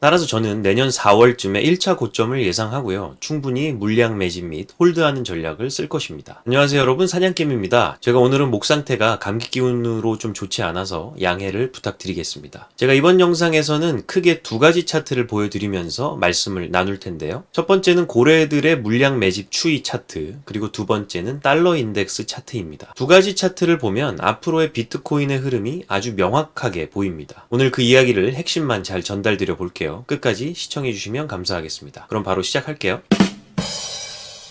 따라서 저는 내년 4월쯤에 1차 고점을 예상하고요. 충분히 물량 매집 및 홀드하는 전략을 쓸 것입니다. 안녕하세요 여러분 사냥개입니다 제가 오늘은 목 상태가 감기 기운으로 좀 좋지 않아서 양해를 부탁드리겠습니다. 제가 이번 영상에서는 크게 두 가지 차트를 보여드리면서 말씀을 나눌 텐데요. 첫 번째는 고래들의 물량 매집 추이 차트, 그리고 두 번째는 달러 인덱스 차트입니다. 두 가지 차트를 보면 앞으로의 비트코인의 흐름이 아주 명확하게 보입니다. 오늘 그 이야기를 핵심만 잘 전달드려 볼게요. 끝까지 시청해 주시면 감사하겠습니다. 그럼 바로 시작할게요.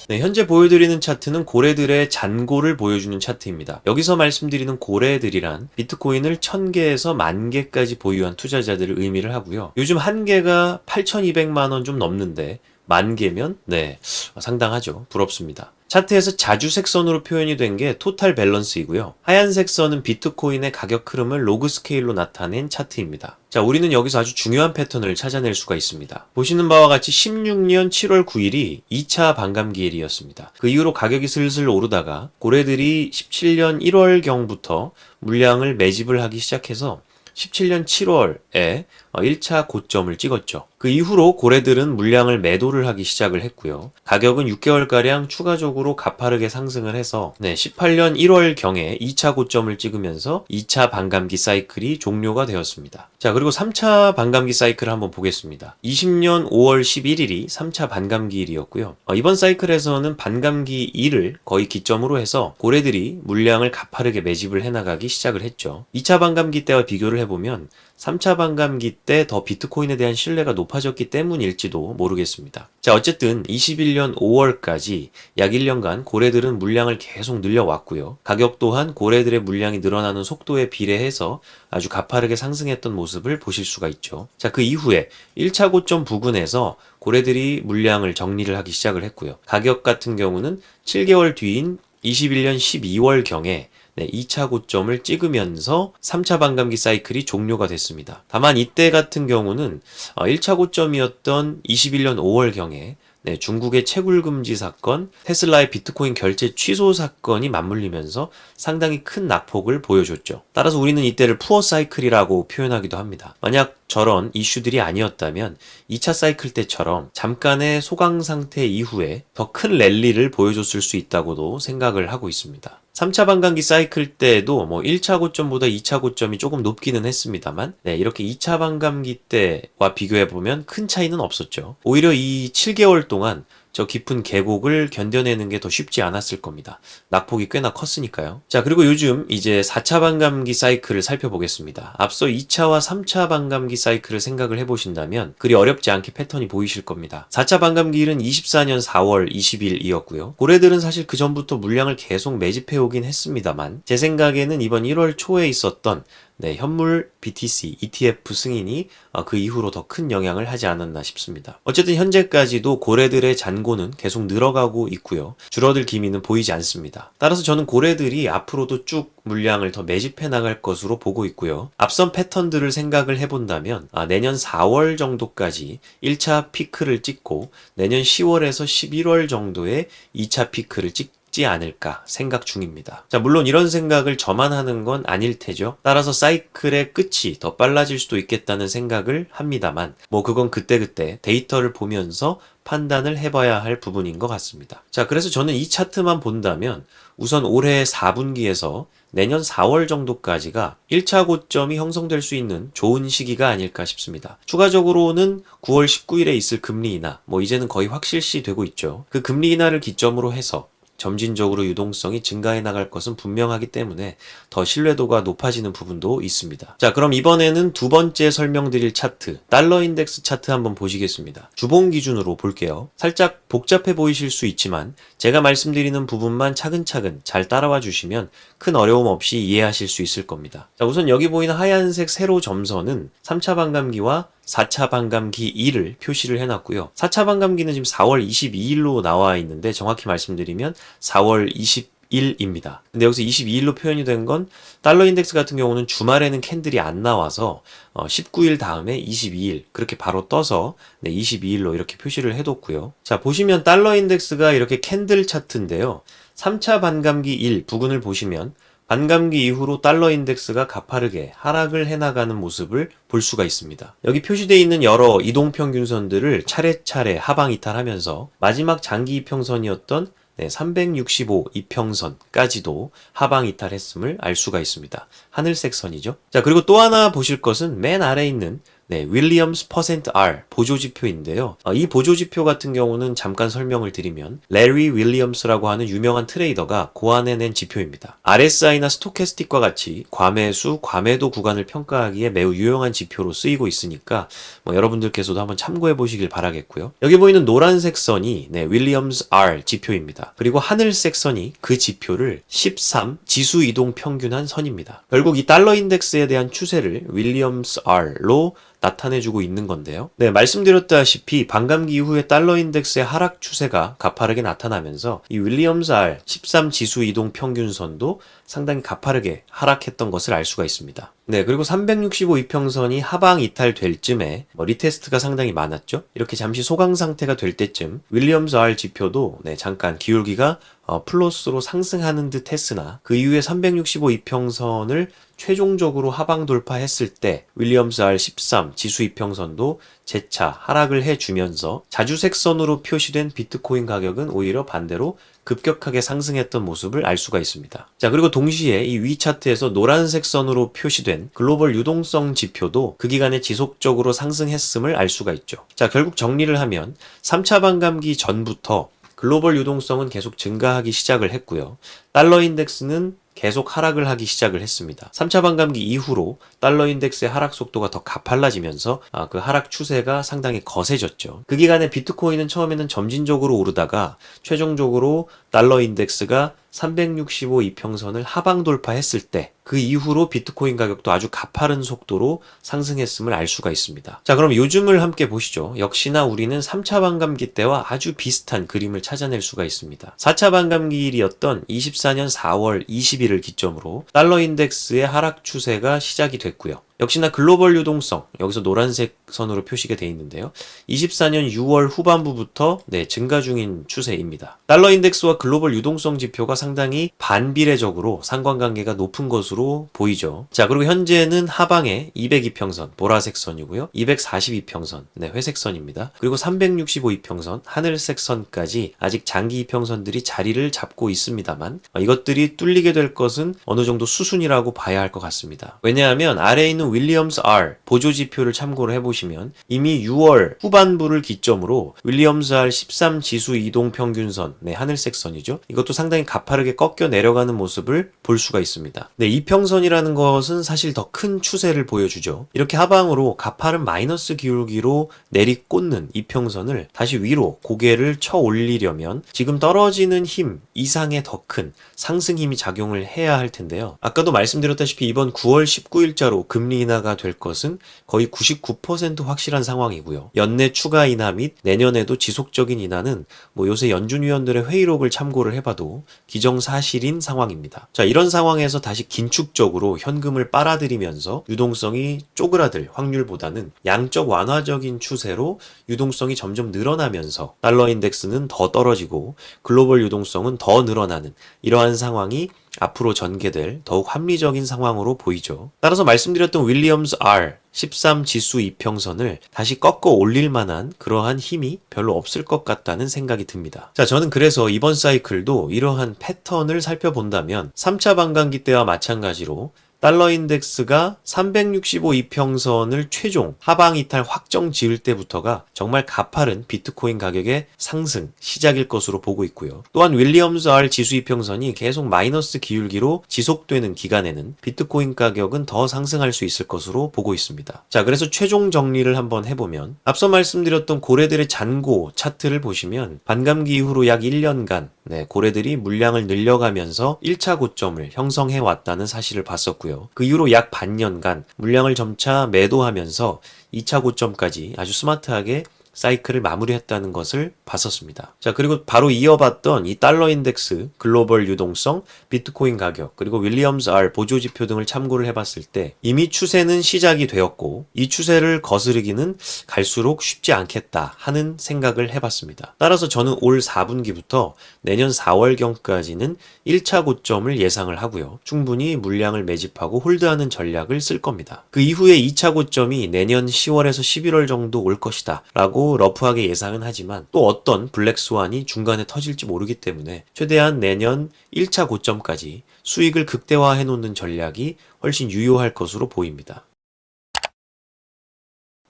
네, 현재 보여드리는 차트는 고래들의 잔고를 보여주는 차트입니다. 여기서 말씀드리는 고래들이란 비트코인을 1000개에서 만 개까지 보유한 투자자들을 의미를 하고요. 요즘 한 개가 8,200만 원 좀 넘는데 만 개면 네, 상당하죠. 부럽습니다. 차트에서 자주색 선으로 표현이 된 게 토탈 밸런스이고요. 하얀색 선은 비트코인의 가격 흐름을 로그 스케일로 나타낸 차트입니다. 자, 우리는 여기서 아주 중요한 패턴을 찾아낼 수가 있습니다. 보시는 바와 같이 16년 7월 9일이 2차 반감기일이었습니다. 그 이후로 가격이 슬슬 오르다가 고래들이 17년 1월경부터 물량을 매집을 하기 시작해서 17년 7월에 1차 고점을 찍었죠. 그 이후로 고래들은 물량을 매도를 하기 시작을 했고요. 가격은 6개월가량 추가적으로 가파르게 상승을 해서 네, 18년 1월경에 2차 고점을 찍으면서 2차 반감기 사이클이 종료가 되었습니다. 자, 그리고 3차 반감기 사이클을 한번 보겠습니다. 20년 5월 11일이 3차 반감기일이었고요. 어, 이번 사이클에서는 반감기 1을 거의 기점으로 해서 고래들이 물량을 가파르게 매집을 해나가기 시작을 했죠. 2차 반감기 때와 비교를 해보면 3차 반감기 때 더 비트코인에 대한 신뢰가 높아졌기 때문일지도 모르겠습니다. 자, 어쨌든 21년 5월까지 약 1년간 고래들은 물량을 계속 늘려왔고요. 가격 또한 고래들의 물량이 늘어나는 속도에 비례해서 아주 가파르게 상승했던 모습을 보실 수가 있죠. 자, 그 이후에 1차 고점 부근에서 고래들이 물량을 정리를 하기 시작을 했고요. 가격 같은 경우는 7개월 뒤인 21년 12월경에 네, 2차 고점을 찍으면서 3차 반감기 사이클이 종료가 됐습니다. 다만 이때 같은 경우는 1차 고점이었던 21년 5월경에 네, 중국의 채굴 금지 사건, 테슬라의 비트코인 결제 취소 사건이 맞물리면서 상당히 큰 낙폭을 보여줬죠. 따라서 우리는 이때를 푸어 사이클이라고 표현하기도 합니다. 만약 저런 이슈들이 아니었다면 2차 사이클 때처럼 잠깐의 소강 상태 이후에 더 큰 랠리를 보여줬을 수 있다고도 생각을 하고 있습니다. 3차 반감기 사이클 때도 뭐 1차 고점보다 2차 고점이 조금 높기는 했습니다만 네, 이렇게 2차 반감기 때와 비교해 보면 큰 차이는 없었죠. 오히려 이 7개월 동안 저 깊은 계곡을 견뎌내는 게 더 쉽지 않았을 겁니다. 낙폭이 꽤나 컸으니까요. 자, 그리고 요즘 이제 4차 반감기 사이클을 살펴보겠습니다. 앞서 2차와 3차 반감기 사이클을 생각을 해보신다면 그리 어렵지 않게 패턴이 보이실 겁니다. 4차 반감기일은 24년 4월 20일이었고요. 고래들은 사실 그 전부터 물량을 계속 매집해 오긴 했습니다만 제 생각에는 이번 1월 초에 있었던 네, 현물 BTC, ETF 승인이 어, 그 이후로 더 큰 영향을 하지 않았나 싶습니다. 어쨌든 현재까지도 고래들의 잔고는 계속 늘어가고 있고요. 줄어들 기미는 보이지 않습니다. 따라서 저는 고래들이 앞으로도 쭉 물량을 더 매집해 나갈 것으로 보고 있고요. 앞선 패턴들을 생각을 해본다면 아, 내년 4월 정도까지 1차 피크를 찍고 내년 10월에서 11월 정도에 2차 피크를 찍 지 않을까 생각 중입니다. 자, 물론 이런 생각을 저만 하는 건 아닐 테죠. 따라서 사이클의 끝이 더 빨라질 수도 있겠다는 생각을 합니다만, 뭐 그건 그때그때 데이터를 보면서 판단을 해봐야 할 부분인 것 같습니다. 자, 그래서 저는 이 차트만 본다면 우선 올해 4분기에서 내년 4월 정도까지가 1차 고점이 형성될 수 있는 좋은 시기가 아닐까 싶습니다. 추가적으로는 9월 19일에 있을 금리 인하, 뭐 이제는 거의 확실시 되고 있죠. 그 금리 인하를 기점으로 해서 점진적으로 유동성이 증가해 나갈 것은 분명하기 때문에 더 신뢰도가 높아지는 부분도 있습니다. 자, 그럼 이번에는 두 번째 설명드릴 차트, 달러 인덱스 차트 한번 보시겠습니다. 주봉 기준으로 볼게요. 살짝 복잡해 보이실 수 있지만 제가 말씀드리는 부분만 차근차근 잘 따라와 주시면 큰 어려움 없이 이해하실 수 있을 겁니다. 자, 우선 여기 보이는 하얀색 세로 점선은 3차 반감기와 4차 반감기 2를 표시를 해놨고요. 4차 반감기는 지금 4월 22일로 나와 있는데 정확히 말씀드리면 4월 20일입니다. 근데 여기서 22일로 표현이 된 건 달러 인덱스 같은 경우는 주말에는 캔들이 안 나와서 어 19일 다음에 22일 그렇게 바로 떠서 네 22일로 이렇게 표시를 해뒀고요. 자 보시면 달러 인덱스가 이렇게 캔들 차트인데요. 3차 반감기 1 부근을 보시면 반감기 이후로 달러 인덱스가 가파르게 하락을 해나가는 모습을 볼 수가 있습니다. 여기 표시되어 있는 여러 이동평균선들을 차례차례 하방 이탈하면서 마지막 장기 이평선이었던 네, 365 이평선까지도 하방 이탈했음을 알 수가 있습니다. 하늘색 선이죠. 자, 그리고 또 하나 보실 것은 맨 아래에 있는 네, 윌리엄스 퍼센트 R 보조지표인데요. 어, 이 보조지표 같은 경우는 잠깐 설명을 드리면 레리 윌리엄스라고 하는 유명한 트레이더가 고안해낸 지표입니다. RSI나 스토캐스틱과 같이 과매수, 과매도 구간을 평가하기에 매우 유용한 지표로 쓰이고 있으니까 뭐 여러분들께서도 한번 참고해 보시길 바라겠고요. 여기 보이는 노란색 선이 네, 윌리엄스 R 지표입니다. 그리고 하늘색 선이 그 지표를 13 지수 이동 평균한 선입니다. 결국 이 달러 인덱스에 대한 추세를 윌리엄스 R로 나타내주고 있는 건데요. 네, 말씀드렸다시피 반감기 이후에 달러 인덱스의 하락 추세가 가파르게 나타나면서 이 윌리엄스 R 13 지수 이동 평균선도 상당히 가파르게 하락했던 것을 알 수가 있습니다. 네, 그리고 365 이평선이 하방 이탈될 쯤에 뭐 리테스트가 상당히 많았죠. 이렇게 잠시 소강 상태가 될 때쯤 윌리엄스 R 지표도 네, 잠깐 기울기가 어, 플러스로 상승하는 듯 했으나 그 이후에 365 이평선을 최종적으로 하방 돌파했을 때 윌리엄스 R 13 지수 이평선도 재차 하락을 해주면서 자주색 선으로 표시된 비트코인 가격은 오히려 반대로 급격하게 상승했던 모습을 알 수가 있습니다. 자, 그리고 동시에 이 위 차트에서 노란색 선으로 표시된 글로벌 유동성 지표도 그 기간에 지속적으로 상승했음을 알 수가 있죠. 자, 결국 정리를 하면 3차 반감기 전부터 글로벌 유동성은 계속 증가하기 시작을 했고요. 달러 인덱스는 계속 하락을 하기 시작을 했습니다. 3차 반감기 이후로 달러 인덱스의 하락 속도가 더 가팔라지면서 아, 그 하락 추세가 상당히 거세졌죠. 그 기간에 비트코인은 처음에는 점진적으로 오르다가 최종적으로 달러 인덱스가 365 이평선을 하방 돌파했을 때 그 이후로 비트코인 가격도 아주 가파른 속도로 상승했음을 알 수가 있습니다. 자, 그럼 요즘을 함께 보시죠. 역시나 우리는 3차 반감기 때와 아주 비슷한 그림을 찾아낼 수가 있습니다. 4차 반감기일이었던 24년 4월 20일을 기점으로 달러 인덱스의 하락 추세가 시작이 됐고요. 역시나 글로벌 유동성 여기서 노란색 선으로 표시가 되어 있는데요. 24년 6월 후반부부터 네, 증가 중인 추세입니다. 달러 인덱스와 글로벌 유동성 지표가 상당히 반비례적으로 상관관계가 높은 것으로 보이죠. 자, 그리고 현재는 하방에 202평선 보라색 선이고요. 242평선 네, 회색 선입니다. 그리고 365이평선 하늘색 선까지 아직 장기 이평선들이 자리를 잡고 있습니다만 어, 이것들이 뚫리게 될 것은 어느 정도 수순이라고 봐야 할 것 같습니다. 왜냐하면 아래에 있는 윌리엄스 R 보조 지표를 참고를 해보시면 이미 6월 후반부를 기점으로 윌리엄스 R 13 지수 이동 평균선, 네, 하늘색 선이죠. 이것도 상당히 가파르게 꺾여 내려가는 모습을 볼 수가 있습니다. 네, 이평선이라는 것은 사실 더 큰 추세를 보여주죠. 이렇게 하방으로 가파른 마이너스 기울기로 내리꽂는 이평선을 다시 위로 고개를 쳐 올리려면 지금 떨어지는 힘 이상의 더 큰 상승 힘이 작용을 해야 할 텐데요. 아까도 말씀드렸다시피 이번 9월 19일자로 금리 인하가 될 것은 거의 99% 확실한 상황이고요. 연내 추가 인하 및 내년에도 지속적인 인하는 뭐 요새 연준 위원들의 회의록을 참고를 해봐도 기정사실인 상황입니다. 자, 이런 상황에서 다시 긴축적으로 현금을 빨아들이면서 유동성이 쪼그라들 확률보다는 양적 완화적인 추세로 유동성이 점점 늘어나면서 달러 인덱스는 더 떨어지고 글로벌 유동성은 더 늘어나는 이러한 상황이 앞으로 전개될 더욱 합리적인 상황으로 보이죠. 따라서 말씀드렸던 윌리엄스 R 13 지수 이평선을 다시 꺾어 올릴 만한 그러한 힘이 별로 없을 것 같다는 생각이 듭니다. 자, 저는 그래서 이번 사이클도 이러한 패턴을 살펴본다면 3차 반감기 때와 마찬가지로 달러 인덱스가 365 이평선을 최종 하방 이탈 확정 지을 때부터가 정말 가파른 비트코인 가격의 상승 시작일 것으로 보고 있고요. 또한 윌리엄스 R 지수 이평선이 계속 마이너스 기울기로 지속되는 기간에는 비트코인 가격은 더 상승할 수 있을 것으로 보고 있습니다. 자, 그래서 최종 정리를 한번 해보면 앞서 말씀드렸던 고래들의 잔고 차트를 보시면 반감기 이후로 약 1년간 네, 고래들이 물량을 늘려가면서 1차 고점을 형성해 왔다는 사실을 봤었고요. 그 이후로 약 반년간 물량을 점차 매도하면서 2차 고점까지 아주 스마트하게 사이클을 마무리했다는 것을 봤었습니다. 자, 그리고 바로 이어봤던 이 달러 인덱스, 글로벌 유동성, 비트코인 가격, 그리고 윌리엄스 R 보조 지표 등을 참고를 해봤을 때 이미 추세는 시작이 되었고 이 추세를 거스르기는 갈수록 쉽지 않겠다 하는 생각을 해봤습니다. 따라서 저는 올 4분기부터 내년 4월경까지는 1차 고점을 예상을 하고요. 충분히 물량을 매집하고 홀드하는 전략을 쓸 겁니다. 그 이후에 2차 고점이 내년 10월에서 11월 정도 올 것이다 라고 러프하게 예상은 하지만 또 어떤 블랙스완이 중간에 터질지 모르기 때문에 최대한 내년 1차 고점까지 수익을 극대화해 놓는 전략이 훨씬 유효할 것으로 보입니다.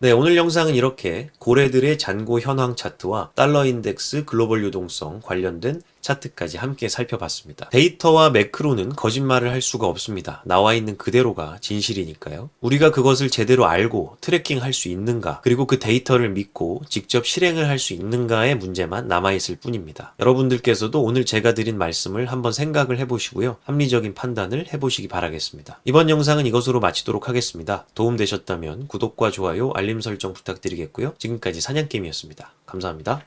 네, 오늘 영상은 이렇게 고래들의 잔고 현황 차트와 달러 인덱스 글로벌 유동성 관련된 차트까지 함께 살펴봤습니다. 데이터와 매크로는 거짓말을 할 수가 없습니다. 나와 있는 그대로가 진실이니까요. 우리가 그것을 제대로 알고 트래킹 할 수 있는가, 그리고 그 데이터를 믿고 직접 실행을 할 수 있는가의 문제만 남아있을 뿐입니다. 여러분들께서도 오늘 제가 드린 말씀을 한번 생각을 해보시고요. 합리적인 판단을 해보시기 바라겠습니다. 이번 영상은 이것으로 마치도록 하겠습니다. 도움되셨다면 구독과 좋아요, 알림 설정 부탁드리겠고요. 지금까지 사냥개미였습니다. 감사합니다.